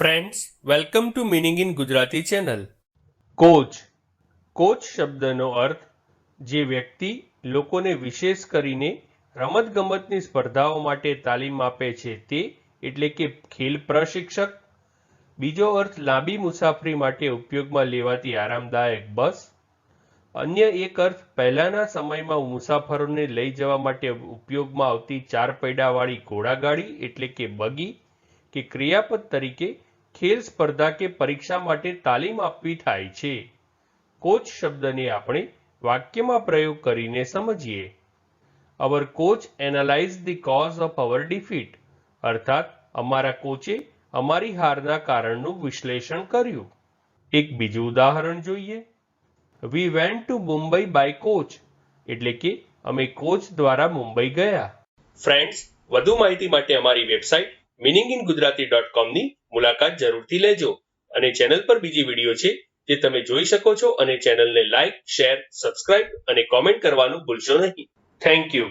Friends welcome to meaning in Gujarati channel coach coach શબ્દનો અર્થ, જે વ્યક્તિ લોકોને વિશેષ કરીને રમતગમતની સ્પર્ધાઓ માટે તાલીમ આપે છે તે એટલે કે ખેલ પ્રશિક્ષક. બીજો અર્થ, લાંબી મુસાફરી માટે ઉપયોગમાં લેવાતી આરામદાયક બસ. અન્ય એક અર્થ, પહેલાના સમયમાં મુસાફરોને લઈ જવા માટે ઉપયોગમાં આવતી ચાર પૈડાવાળી ઘોડાગાડી એટલે કે બગી, કે ક્રિયાપદ તરીકે ખેલ સ્પર્ધા કે પરીક્ષા માટે તાલીમ આપવી થાય છે. કોચ શબ્દને આપણે વાક્યમાં પ્રયોગ કરીને સમજીએ. Our coach analyse the cause of our defeat અર્થાત, અમારા કોચે અમારી હારના કારણનું વિશ્લેષણ કર્યું. એક બીજું ઉદાહરણ જોઈએ. We went to Mumbai by coach એટલે કે, અમે કોચ દ્વારા મુંબઈ ગયા. ફ્રેન્ડ્સ વધુ માહિતી માટે અમારી website meaning in Gujarati dot કોમની મુલાકાત જરૂરથી લેજો. અને ચેનલ પર બીજી વીડિયો છે જે તમે જોઈ શકો છો અને ચેનલને લાઇક શેર, સબસ્ક્રાઇબ અને કોમેન્ટ કરવાનું ભૂલશો નહીં. Thank you